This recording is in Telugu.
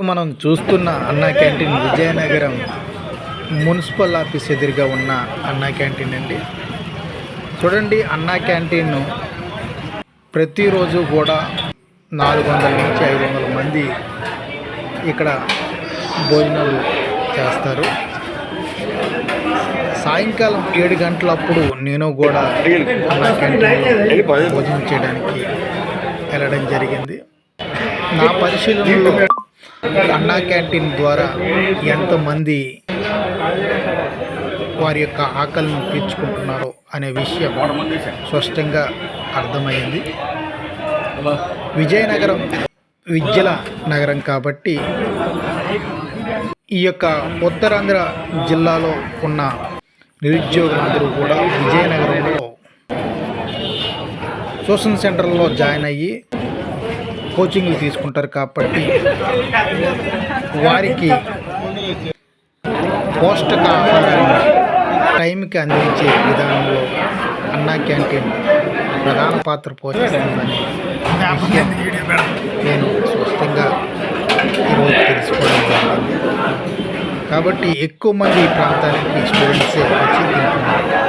ఇప్పుడు మనం చూస్తున్న అన్నా క్యాంటీన్ విజయనగరం మున్సిపల్ ఆఫీస్ ఎదురుగా ఉన్న అన్నా క్యాంటీన్ అండి. చూడండి అన్నా క్యాంటీన్ ప్రతిరోజు కూడా నాలుగు వందల నుంచి ఐదు వందల మంది ఇక్కడ భోజనాలు చేస్తారు. సాయంకాలం ఏడు గంటలప్పుడు నేను కూడా అన్నా క్యాంటీన్లో భోజనం చేయడానికి వెళ్ళడం జరిగింది. నా పరిశీలనలో అన్నా క్యాంటీన్ ద్వారా ఎంతమంది వారి యొక్క ఆకలిని తీర్చుకుంటున్నారో అనే విషయం స్పష్టంగా అర్థమైంది. విజయనగరం విద్యల నగరం కాబట్టి ఈ యొక్క ఉత్తరాంధ్ర జిల్లాలో ఉన్న నిరుద్యోగులందరూ కూడా విజయనగరంలో ట్యూషన్ సెంటర్లో జాయిన్ అయ్యి కోచింగ్లు తీసుకుంటారు కాబట్టి వారికి పోషక ఆహారాన్ని టైంకి అందించే విధానంలో అన్నా క్యాంటీన్ ప్రధాన పాత్ర పోషిస్తుందని నేను స్పష్టంగా ఈరోజు తెలుసుకోవడం జరిగింది. కాబట్టి ఎక్కువ మంది ఈ ప్రాంతానికి స్టూడెంట్సే వచ్చి తింటున్నారు.